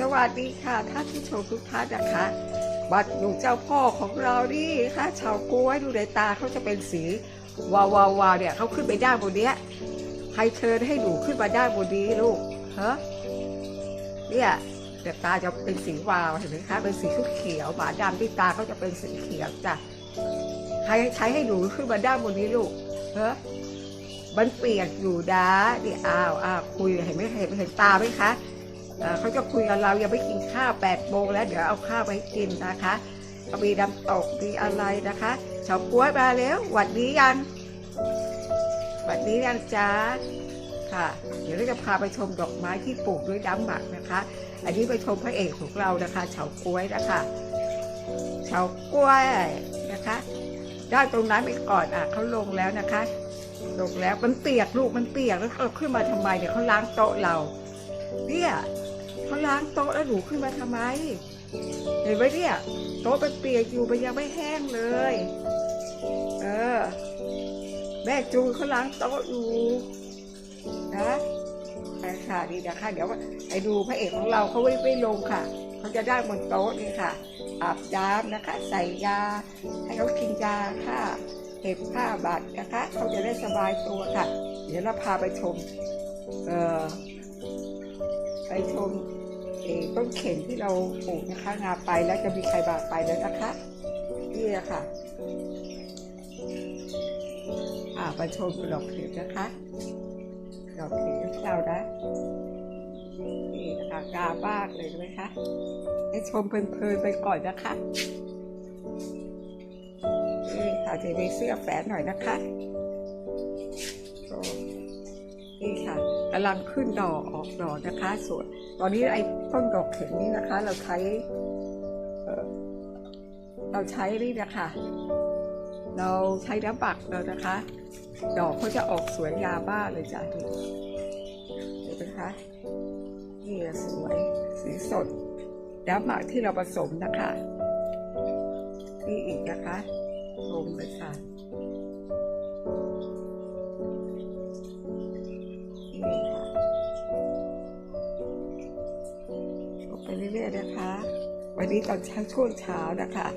สวัสดีค่ะท่านผู้ชมทุกท่านนะคะบัดหนูเจ้าพ่อของเรานี่ค่ะชาวกล้วยดูในตาเขาจะเป็นสีวาวาวาวเนี่ยเขาขึ้นไปด้านบนเนี้ยใครเชิญให้หนูขึ้นมาด้านบนนี้ลูกฮะเนี่ยเดี๋ยวตาจะเป็นสีวาวเห็นไหมคะเป็นสีเขียวหมาดำที่ตาเขาจะเป็นสีเขียวจ้ะใครใช้ให้หนูขึ้นมาด้านบนนี้ลูกฮะมันเปียกอยู่นะนี่อ้าวอ้าวคุยเห็นไหมเห็นเห็นตาไหมคะ เขาจะคุยกับเรายังไม่กินข้าวแปดโมงแล้วเดี๋ยวเอาข้าวไปให้กินนะคะมีน้ำตกมีอะไรนะคะเฉาก้วยมาแล้วหวัดดียังหวัดดียังจ้าค่ะ เดี๋ยวเราจะพาไปชมดอกไม้ที่ปลูกด้วยน้ำหมักนะคะ อันนี้ไปชมพระเอกของเรานะคะเฉาก้วยนะคะเฉาก้วยนะคะได้ตรงนั้นไปก่อนอะเขาลงแล้วนะคะลงแล้วมันเปียกลูกมันเปียกแล้วเราขึ้นมาทำไมเนี่ยเขาล้างโต๊ะเราเนี่ย เขาล้างโต๊ะแล้วหนูขึ้นมาทำไม เห็นไหมเนี่ยโต๊ะมันเปียกอยู่มันยังไม่แห้งเลย เออ แม่จูเขาล้างโต๊ะอยู่นะไปค่ะดีนะคะเดี๋ยวไปดูพระเอกของเราเขาไม่ไม่ลงค่ะเขาจะได้บนโต๊ะนี่ค่ะอาบน้ำนะคะ ใส่ยา ให้เขากินยาค่ะเก็บผ้าบัตรนะคะเขาจะได้สบายตัวค่ะ เดี๋ยวเราพาไปชม เอ่อ ไปชม ต้นเข็มที่เราปลูกนะคะ งาไปแล้วจะมีใครบากไปแล้วนะคะนี่แหละค่ะอ่าไปชมดอกเข็มนะคะดอกเข็มของเรานะนี่นะคะงามมากเลยไหมคะให้ชมเพลินๆไปก่อนนะคะนี่ค่ะจะมีเสื้อแฝนหน่อยนะคะ นี่ค่ะกำลังขึ้นดอกออกดอกนะคะส่วนตอนนี้ไอ้ต้นดอกเข็มนี้นะคะ เราใช้เราใช้นี่นะคะ เราใช้น้ำปักเรานะคะ ดอกเขาจะออกสวยงามมากเลยจ้ะนี่เห็นไหมคะนี่สวยสีสดน้ำหมักที่เราผสมนะคะ นี่อีกนะคะชมเลยค่ะ เรื่อยๆนะคะ วันนี้ตอนเช้าช่วงเช้านะคะ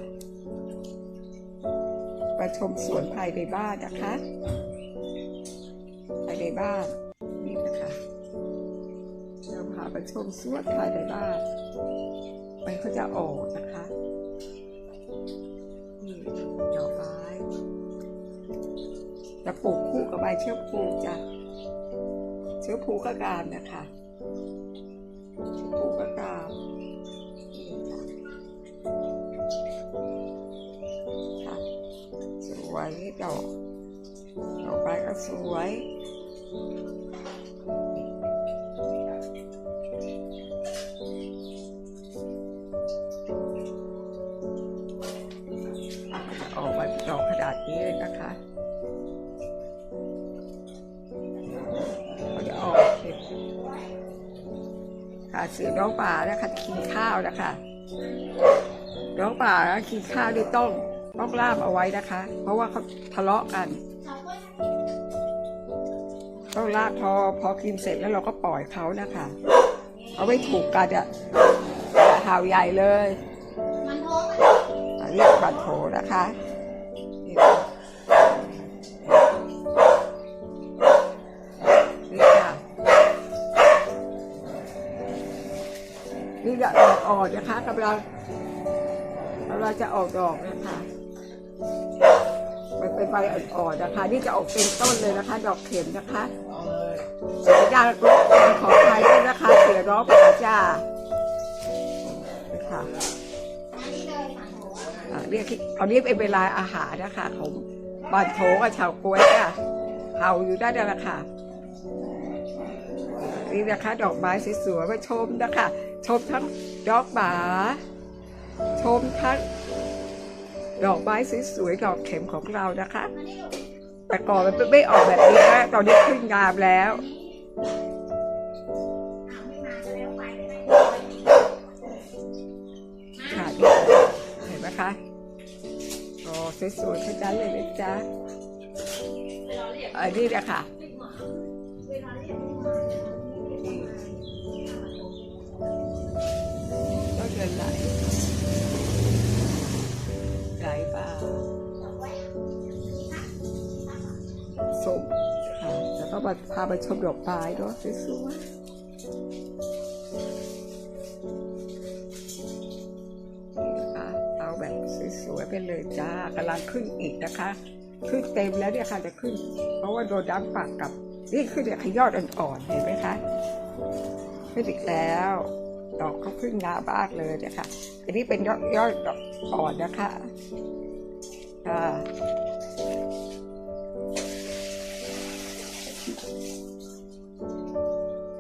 มาชมสวนภายในบ้านนะคะภายในบ้านนี่นะคะเราพาไปชมสวนภายในบ้านมันก็จะออกนะคะนี่ดอกไม้จะปลูกคู่กับใบเชื้อกพูจ้ะเชื้อผูกระกามนะคะ วยดอกดอกไม้ก็สวยออกมาดอกขนาดนี้เลยนะคะเขาจะออกเห็ดค่ะเสือน้องป่านะคะกินข้าวนะคะ น้องป่านะกินข้าวนี่ต้อง ต้องล่ามเอาไว้นะคะ เพราะว่าเขาทะเลาะกัน ต้องลากพอพอกินเสร็จแล้วเราก็ปล่อยเขานะคะเอาไม่ถูกกันอะห่าวใหญ่เลยมันท้องมันอะเรียกบัตโถนะคะนี่ค่ะนี่ค่ะนี่จะออกออนนะคะกำลังกำลังจะออกดอกนะคะ เป็นใบอ่อนๆนะคะ นี่จะออกเป็นต้นเลยนะคะ ดอกเข็มนะคะสียากรบกวนขอใครด้วยนะคะเสียร้องป่าจ้าค่ะเลยค่ะโถอ่าเรียกตอนนี้เป็นเวลาอาหารนะคะของบานโถกับชาวกล้วยค่ะเห่าอยู่ได้แล้วละค่ะนี่นะคะ ดอกไม้สวยๆมาชมนะคะ ชมทั้งดอกหมาชมทั้ง ดอกไม้สวยๆดอกเข็มของเรานะคะ แต่ก่อนมันไม่ออกแบบนี้นะตอนนี้ขึ้นงามแล้วอ้าวไม่มาก็แล้วไปไม่ได้ค่ะเห็นไหมคะโอ้สวยๆทั้งนั้นเลยนะจ๊ะอันนี้นะคะ ก็มาพาไปชมดอกไม้เนาะสวยๆนี่ค่ะเอาแบบสวยๆไปเลยจ้ากำลังขึ้นอีกนะคะขึ้นเต็มแล้วเนี่ยค่ะจะขึ้น เพราะว่าโดนน้ำปากกับนี่ขึ้นเนี่ยขยอดอ่อนๆเห็นไหมคะขึ้นอีกแล้วดอกเขาขึ้นงามมากเลยเนี่ยค่ะอันนี้เป็นยอดยอดดอกอ่อนนะคะค่ะ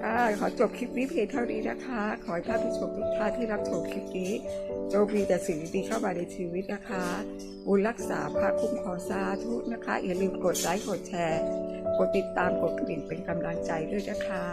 ค่ะขอจบคลิปนี้เพียงเท่านี้นะคะ ขอให้ท่านผู้ชมทุกท่านที่รับชมคลิปนี้จงมีแต่สิ่งดีเข้ามาในชีวิตนะคะบุญรักษาพระคุ้มครองสาธุนะคะ อย่าลืมกดไลค์กดแชร์ กดติดตามกดกระดิ่งเป็นกำลังใจด้วยนะคะ